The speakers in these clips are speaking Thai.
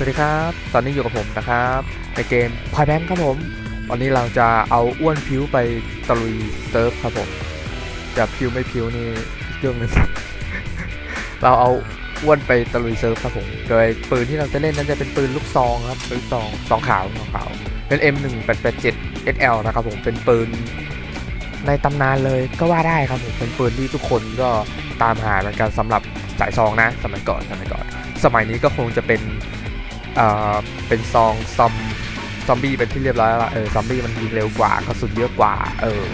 สวัสดีครับ ตอนนี้อยู่กับผมนะครับ ในเกมพายแบงครับผม วันนี้เราจะเอาอ้วนพิ้วไปตะลุยเซิร์ฟครับผม จะพิ้วไม่พิ้วนี่เรื่องหนึงเราเอาอ้วนไปตะลุยเซิร์ฟครับผม โดยปืนที่เราจะเล่นนั้นจะเป็นปืนลูกซองครับปืนลูกซองซองขาวซองขาว เป็น M1887 SL นะครับผม เป็นปืนในตำนานเลยก็ว่าได้ครับผมเป็นปืนที่ทุกคนก็ตามหาเหมือนกันสำหรับสายซองนะ สมัยก่อนสมัยก่อน สมัยนี้ก็คงจะเป็น เอ่อเป็นซองซอมซอมบี้เป็นที่เรียบร้อยแล้วล่ะเออซอมบี้มันยิงเร็วกว่ากระสุนเยอะกว่า เออ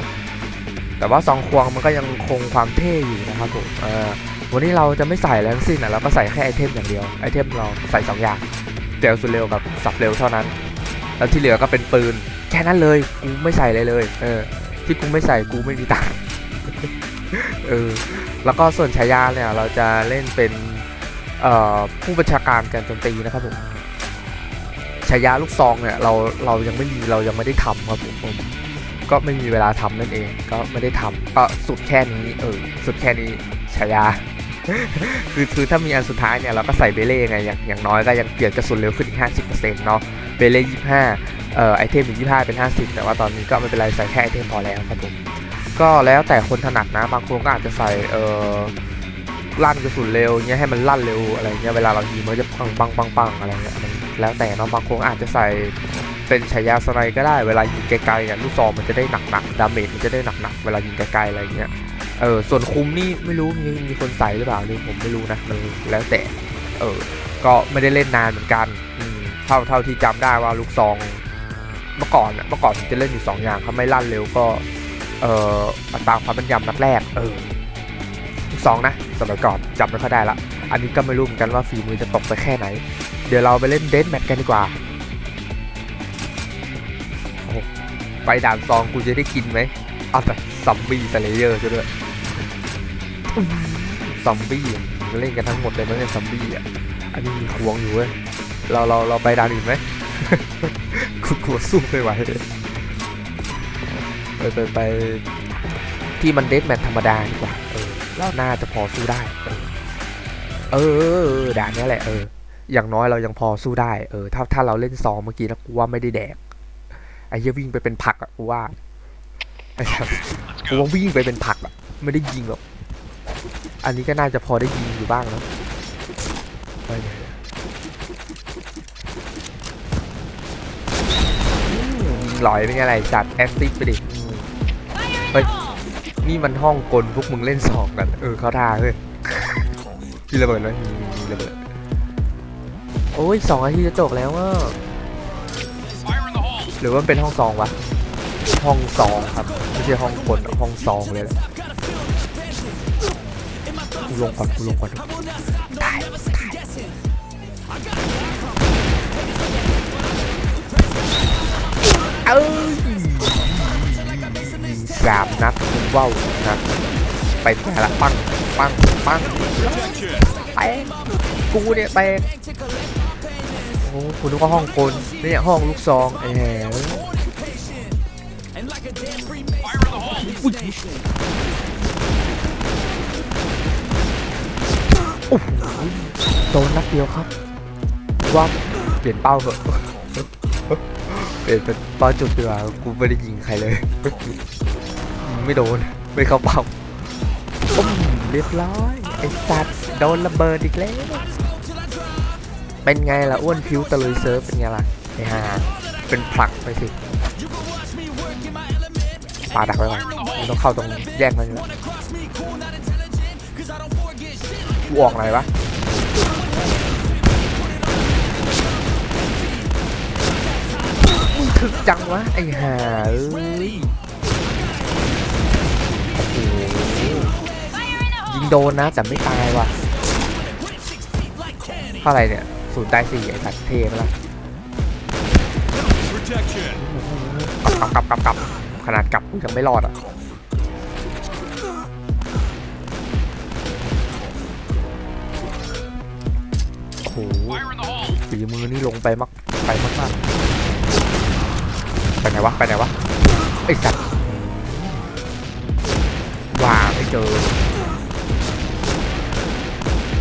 แต่ว่าซองควงมันก็ยังคงความเท่อยู่นะครับผมเออวันนี้เราจะไม่ใส่แล้วสิ้นอะเราก็ใส่แค่ไอเทมอย่างเดียวไอเทมเราใส่สองอย่างเร็วสุดเร็วกับสับเร็วเท่านั้น แล้วที่เหลือก็เป็นปืนแค่นั้นเลยกูไม่ใส่เลยเลย เออ ที่กูไม่ใส่กูไม่มีตังค์เออแล้วก็ส่วนฉายาเนี่ยเราจะเล่นเป็นเอ่อผู้บัญชาการการโจมตีนะครับผม ยาลูกซองเนี่ยเราเรายังไม่มีเรายังไม่ได้ทำครับผมผมก็ไม่มีเวลาทำนั่นเองก็ไม่ได้ทำก็สุดแค่นี้เออสุดแค่นี้ฉายาคือคือถ้ามีอันสุดท้ายเนี่ยเราก็ใส่เบเล่ไงอย่างอย่างน้อยก็ยังเปลี่ยนกระสุนเร็วขึ้นอีก 50%เนาะเบเล่ 25 เอ่อไอเทมอีก 25 เป็น 50 แต่ว่าตอนนี้ก็ไม่เป็นไรใส่แค่ไอเทมพอแล้วครับผมก็แล้วแต่คนถนัดนะบางคนก็อาจจะใส่เอ่อลั่นกระสุนเร็วเงี้ยให้มันลั่นเร็วอะไรเงี้ยเวลาเรายิงมันจะปังปังปังปังอะไรเงี้ยมัน แล้วแต่เนาะบางคนอาจจะใส่เป็นฉายาสไนก็ได้เวลายิงไกลๆเนี่ยลูกซองมันจะได้หนักๆดาเมจมันจะได้หนักๆเวลายิงไกลๆอะไรเงี้ยเออส่วนคุมนี่ไม่รู้มีมีคนใส่หรือเปล่านี่ผมไม่รู้นะมันแล้วแต่เออก็ไม่ได้เล่นนานเหมือนกันเท่าเท่าที่จำได้ว่าลูกซองเมื่อก่อนเมื่อก่อนผมจะเล่นอยู่สองอย่างถ้าไม่ลั่นเร็วก็เอ่ออัตราความแม่นยำนัดแรกเออลูกซองนะสมัยก่อนจำไม่ค่อยได้ละอันนี้ก็ไม่รู้เหมือนกันว่าฝีมือจะตกไปแค่ไหน เดี๋ยวเราไปเล่นเดนแมทกันดีกว่า ไปด่านซองกูจะได้กินไหมเอาแต่ซอมบี้สเลเยอร์ซะด้วยซอมบี้เล่นกันทั้งหมดเลยมั้งเนี่ยซอมบี้อะ อันนี้มีควงอยู่เว้ย เราเราเราไปด่านอื่นไหมกูกลัวสู้ไม่ไหวไปไปไปที่มันเดนแมทธรรมดาดีกว่า เออเราน่าจะพอสู้ได้ เออเออด่านนี้แหละเออ อย่างน้อยเรายังพอสู้ได้ เออ ถ้าถ้าเราเล่นซองเมื่อกี้นะกูว่าไม่ได้แดก ไอ้เหี้ยวิ่งไปเป็นผักอะกูว่าไอ้สัสกูว่าวิ่งไปเป็นผักอะไม่ได้ยิงหรอก อันนี้ก็น่าจะพอได้ยิงอยู่บ้างนะไปเลยอืมยิงหลอยเป็นไงไรจัดแอสซิดไปดิอืมเฮ้ย นี่มันห้องกลพวกมึงเล่นสองกัน เออเขาท่าเฮ้ยมีระเบิดไหมมีมีมีระเบิด โอ้ยสองนาทีจะจบแล้วอะหรือว่ามันเป็นห้องซองวะ ห้องซองครับ ไม่ใช่ห้องกลห้องซองเลยแหละกูลงก่อนกูลงก่อนได้ได้เอ้ยสามนัดคุณว่าวนัดไปแต่ละปังปังปังแตก กูเนี่ยแตกโอ้คุณนึกว่าห้องกลเนี่ยห้องลูกซองไอ้แหวโอ้โหโดนนัดเดียวครับว่าเปลี่ยนเป้าเถอะเปลี่ยนเป็นเป้าจุดดีกว่ากูไม่ได้ยิงใครเลยยิงไม่โดนไม่เข้าเป้าปุ้มเรียบร้อยไอ้สัตว์โดนระเบิดอีกแล้ว เป็นไงล่ะอ้วนผิวตะลุยเซิร์ฟเป็นไงล่ะไอ้ห่าเป็นผลักไปสิปาดักไว้ก่อนมันต้องเข้าตรงแยกนั้นอยู่แล้วกูออกไหนวะมึงถึกจังวะไอ้ห่าเอ้ยยิงโดนนะแต่ไม่ตายว่ะเท่าไรเนี่ย ศูนย์ตายสี่ไอ้สัตว์เทไปละ Protection. กลับกลับกลับกลับขนาดกลับกูยังไม่รอดอะโอ้โห Fire in the hole. ฝีมือนี่ลงไปมากไปมากมากไปไหนวะไปไหนวะไอ้สัตว์ว่าไม่เจอ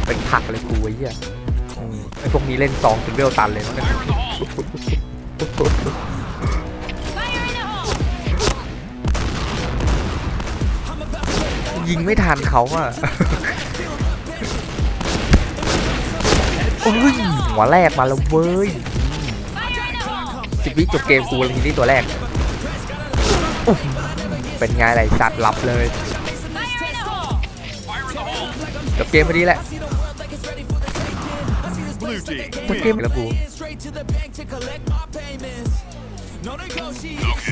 เป็นผักเลยกูไอ้เหี้ยอืม ไอพวกนี้เล่นซองจนเวลตันเลยมั้งเนี่ยยิงไม่ทันเขาอะโอ้ยหัวแรกมาแล้วเว้ยสิบวิจบเกมกูทีนี้ตัวแรกอุ๊ยเป็นไงไรสัตว์หลับเลยจบเกมพอดีแหละ Blue team จบเกมแล้วกู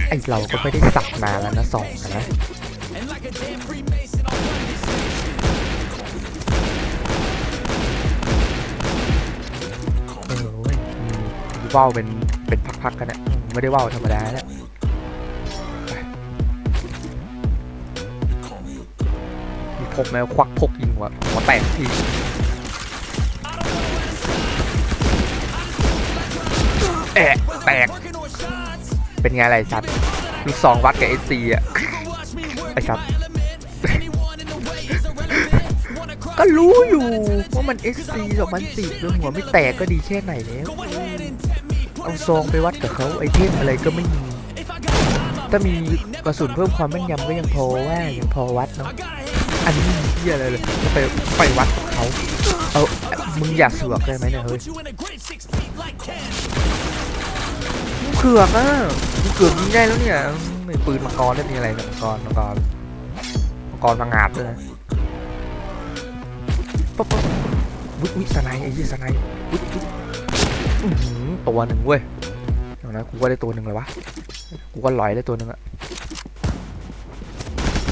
ไอเราก็ไม่ได้สักนานแล้วนะสองอะนะ เออเว้ยอืมว่าวเป็นเป็นพักๆกันเนี่ยอืมไม่ได้ว่าวธรรมดาแล้วไปมีพกแมวควักพกยิงหัวหัวแตกที แอะแตก เป็นไงไรสัตว์ลูกซองวัดกับเอซีอะไอสัตว์ก็รู้อยู่ว่ามัน SC 2010เรื่องหัวไม่แตกก็ดีแค่ไหนแล้ว เอาซองไปวัดกับเขาไอเทมอะไรก็ไม่มี ถ้ามีกระสุนเพิ่มความแม่นยำก็ยังพอว่ายังพอวัดเนาะอันนี้มีเหี้ยอะไรเลยจะไปไปวัดกับเขาเอามึงอยากเสือกได้ไหมเนี่ยเฮ้ยมึง เขือกอะมึงเขือกยิงได้แล้วเนี่ยมไอ้ปืนมังกรได้มีอะไรมังกรมังกรมังกรมังงาดด้วยนะปั๊บปั๊บวิวิสไนไอ้ยี่สไนวิวิตัวหนึ่งเว้ยเดี๋ยวนะกูว่าได้ตัวหนึ่งเลยวะกูก็ลอยได้ตัวหนึ่งอะ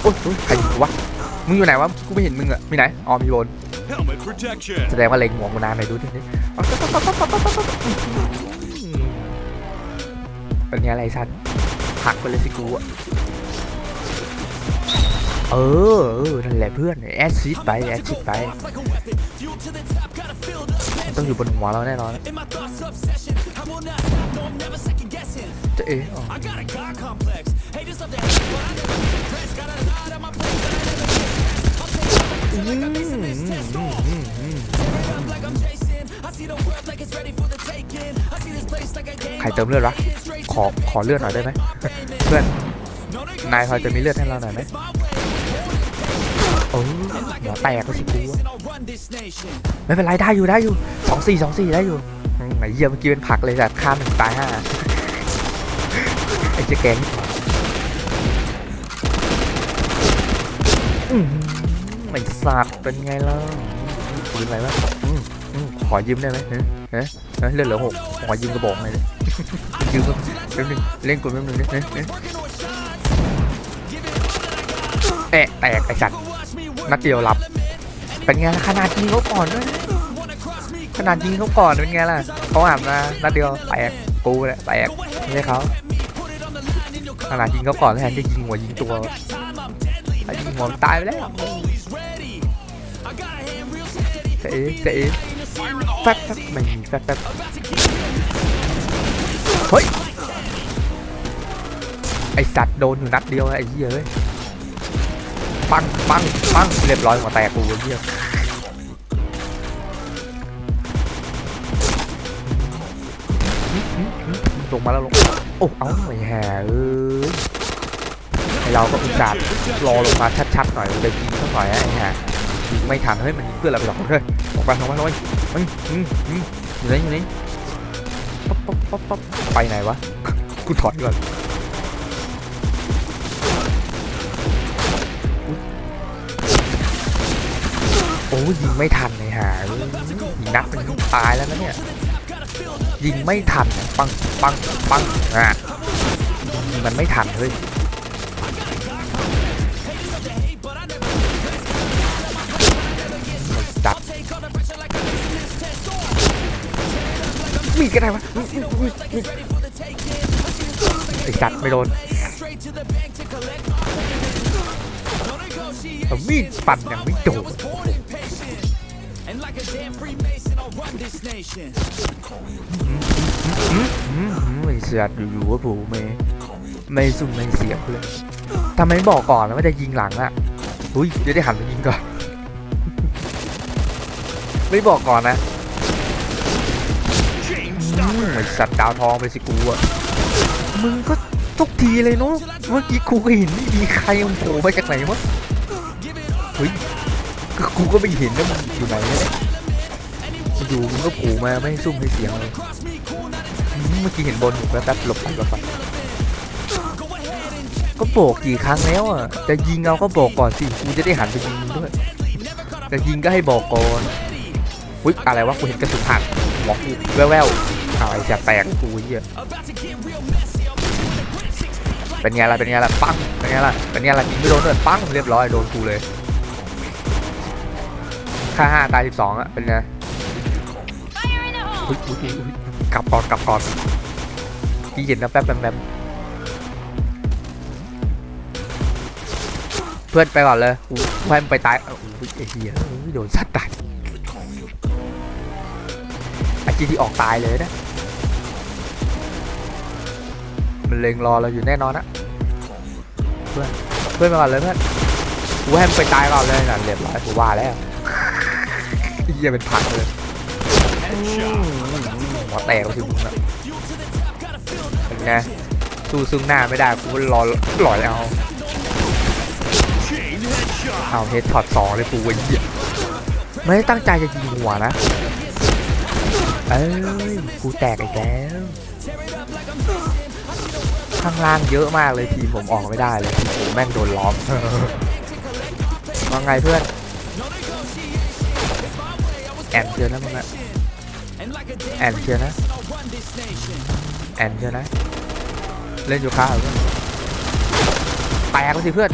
โอ้ยโอ้ยใครอยู่วะมึงอยู่ไหนวะกูไม่เห็นมึงอะมีไหนอ๋อมีบนแสดงว่าเล็งหัวกูนานไหนดูดินี่ เป็นไงอะไรสันหักไปเลยสิกูอะเออเออนั่นแหละเพื่อนแอดซิดไปแอดซิดไปมันต้องอยู่บนหัวเราแน่นอนนะจะเอ๋อ๋ออืมอืมอืมอืมอืม ใครเติมเลือดวะ ขอ ขอเลือดหน่อยได้ไหม เพื่อน นายพอจะมีเลือดให้เราหน่อยไหมโอ้ยหัวแตกก็สิกูอะไม่เป็นไรได้อยู่ได้อยู่สองสี่สองสี่ได้อยู่อืมไอ้เหี้ยเมื่อกี้เป็นผักเลยแต่ข้ามหนึ่งตายห้าไอ้เจ๊แกงอืมไอ้สัตว์เป็นไงล่ะปืนอะไรวะอืมอืม ขอยืมได้ไหมเฮ้ยเฮ้ยเฮ้ยเลือดเหลือหกขอยืมกระบอกหน่อยดิยืมแป๊บนึงเล่นกดแป๊บนึงดิเฮ้ยเฮ้ยแอะแตกไอ้สัตว์นัดเดียวหลับ เป็นไงล่ะขนาดยิงเขาก่อนด้วยนะขนาดยิงเขาก่อนเป็นไงล่ะเขาอาบมานัดเดียวแตกกูแหละแตกไม่ใช่เขาขนาดยิงเขาก่อนแทนที่ยิงหัวยิงตัวถ้ายิงหัวมันตายไปแล้วเจ๊เจ๊ แฟบแฟบไม่มีแฟบแฟบเฮ้ย ไอสัตว์โดนอยู่นัดเดียวไอ้เหี้ยเอ้ยปังปังปังเรียบร้อยหัวแตกกูเยี่ยลงมาแล้วลง โอ้ เอาไม่แห่เอ้ยเราก็อุตส่าห์รอลงมาชัดๆหน่อยเลยยิงสักหน่อยไอ้แห่ยิงไม่ทันเฮ้ยมันยิงเพื่อนเราไปหรอกเฮ้ยออก ไปออกไปเลยเฮ้ยอืมอืมอยู่ไหนอยู่ไหนป๊อปป๊อปป๊อปป๊อปไปไหนวะ กูถอยก่อนโอ้ยิงไม่ทันเลยฮะนัดมันตายแล้วนะเนี่ย ยิงไม่ทัน ปัง ปัง ปัง อะ มันไม่ทันเฮ้ย มีดก็ได้วะไอ้จัดไม่โดนเอามีดปั่นยังไม่โดนอืมอืมไม่เสียดอยู่ๆว่าผมไม่ไม่ซุ่มไม่เสียบเลยทำไมไม่บอกก่อนนะว่าจะยิงหลังอะอุ้ยเดี๋ยวได้หันไปยิงก่อน ไม่บอกก่อนนะ ไอสัตว์ดาวทองไปสิกูอะมึงก็ทุกทีเลยเนาะเมื่อกี้กูก็เห็นไม่มีใครมันโผล่มาจากไหนวะเฮ้ยกูก็ไม่เห็นนะมันอยู่ไหนเนี่ยอยู่มึงก็โผล่มาไม่ให้ซุ่มให้เสียงเลยเมื่อกี้เห็นบนอยู่แป๊บๆหลบไปหลบไปก็โบกกี่ครั้งแล้วอะจะยิงเอาก็บอกก่อนสิกูจะได้หันไปยิงมึงด้วยจะยิงก็ให้บอกก่อนวิอะไรวะกูเห็นกระสุนหักหัวกูแว่วๆ อ้าวไอ้แสบแตกกูเหี้ยเป็นไงล่ะเป็นไงล่ะปังเป็นไงล่ะเป็นไงล่ะยิงไม่โดนเลยปังเรียบร้อยโดนกูเลยค่าห้าตายสิบสองอะเป็นไงอุ๊ยอุ๊ยอุ๊ยกลับก่อนกลับก่อนพี่เห็นนะแป๊บแป๊บแป๊บเพื่อนไปก่อนเลยกูกูให้มันไปตายเอ้าอุ๊ยไอ้เหี้ยโดนสัตว์ตายไอ้จีที่ออกตายเลยนะ มันเล็งรอเราอยู่แน่นอนนะเพื่อนเพื่อนไปก่อนเลยเพื่อนกูให้มันไปตายก่อนเลยน่ะเรียบร้อยกูว่าแล้วเหี้ยเป็นผักเลยหัวแตกก็คือมึงอะเป็นไงสู้ซึ่งหน้าไม่ได้กูก็รอหลอยเอาเอาเฮดช็อตสองเลยกูเหี้ยไม่ได้ตั้งใจจะยิงหัวนะเอ้ยกูแตกอีกแล้ว ข้างล่างเยอะมากเลยทีมผมออกไม่ได้เลยโอ้โหแม่งโดนล้อมว่าไงเพื่อนแอนเชียนะมึงอะแอนเชียนะแอนเชียนะ เล่นอยู่ค้าเหรอเพื่อนแตกไปสิเพื่อน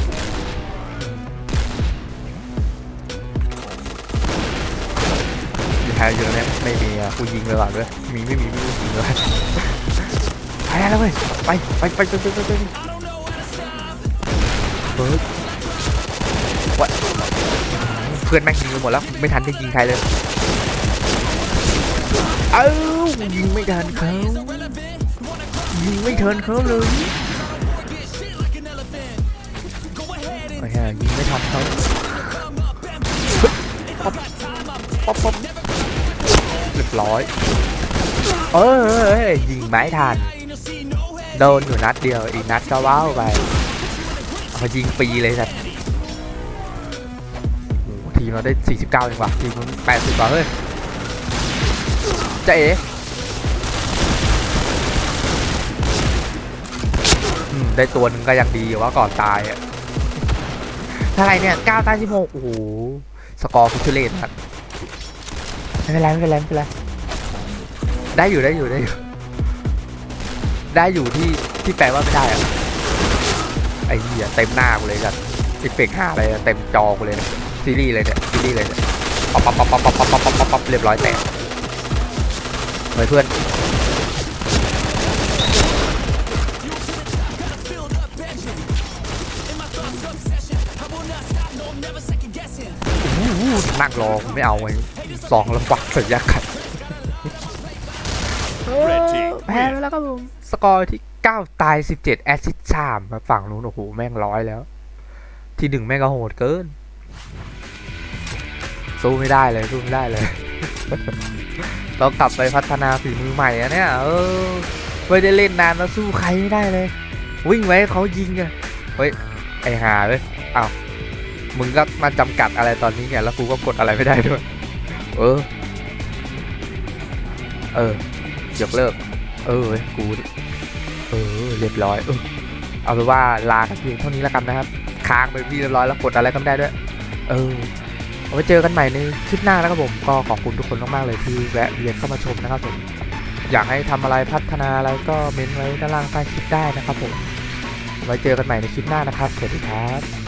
มีใครเยอะไหมไม่มีอะกูยิงเลยก่อด้วยมีไม่มีไม่รู้ยิงเลย ไปแล้วเว้ยไปไปไปไปไปไปไปเบิร์ดวะเพื่อนแม่งยิงไปหมดแล้วไม่ทันได้ยิงใครเลยเอ้ายิงไม่ทันเขายิงไม่ทันเขาเลยโอเคยิงไม่ทันเขาป๊อปป๊อปป๊อปเรียบร้อยเออเออเออยิงไม่ทัน โดนอยู่นัดเดียวอีกนัดก็ว้าวไปเอายิงปีเลยสัตว์ทีมเราได้ 49เองว่ะทีมมัน80กว่าเฮ้ยจะเอ๋ได้ตัวหนึ่งก็ยังดีอยู่ว่าก่อนตายอะเท่าไรเนี่ย9ตาย16โอ้โห สกอร์ฟิชเลตครับไม่เป็นไรไม่เป็นไรไม่เป็นไรได้อยู่ได้อยู่ได้อยู่ ได้อยู่ที่ที่แปลว่าไม่ได้อะไอ้เหี้ยเต็มหน้ากูเลยจัดเอฟเฟกต์หาอะไรเต็มจอกูเลยซีรีส์เลยเนี่ยซีรีส์เลยเนี่ยป๊อปป๊อปป๊อปป๊อปป๊อปป๊อปป๊อปป๊อปเรียบร้อยแตกเฮ้ยเพื่อนนั่งรอไม่เอาไว้สองแลำบากสัญญาขัด แพ้ไปแล้วครับผมสกอร์ที่ 9 ตาย 17 แอสซิสต์3ครับฝั่งนู้นโอ้โห แม่งร้อยแล้ว ที่หนึ่งแม่งก็โหดเกิน สู้ไม่ได้เลย สู้ไม่ได้เลย ต้องกลับไปพัฒนาฝีมือใหม่อะเนี่ย เออไม่ได้เล่นนานแล้วสู้ใครไม่ได้เลย วิ่งไว้ให้เขายิงอะเฮ้ย ไอหาเลยอ้าวมึงก็มาจำกัดอะไรตอนนี้เนี่ยแล้วกูก็กดอะไรไม่ได้ด้วย เออ เออ ยกเลิก เออกูเออเรียบร้อยเออเอาเป็นว่าลากันเพียงเท่านี้แล้วกันนะครับ ค้างไปที่เรียบร้อยแล้วกดอะไรก็ไม่ได้ด้วย เออเอาไว้เจอกันใหม่ในคลิปหน้านะครับผมก็ขอบคุณทุกคนมากๆเลยที่แวะเวียนเข้ามาชมนะครับผมอยากให้ทำอะไรพัฒนาอะไรก็เม้นไว้ด้านล่างใต้คลิปได้นะครับผมไว้เจอกันใหม่ในคลิปหน้านะครับสวัสดีครับ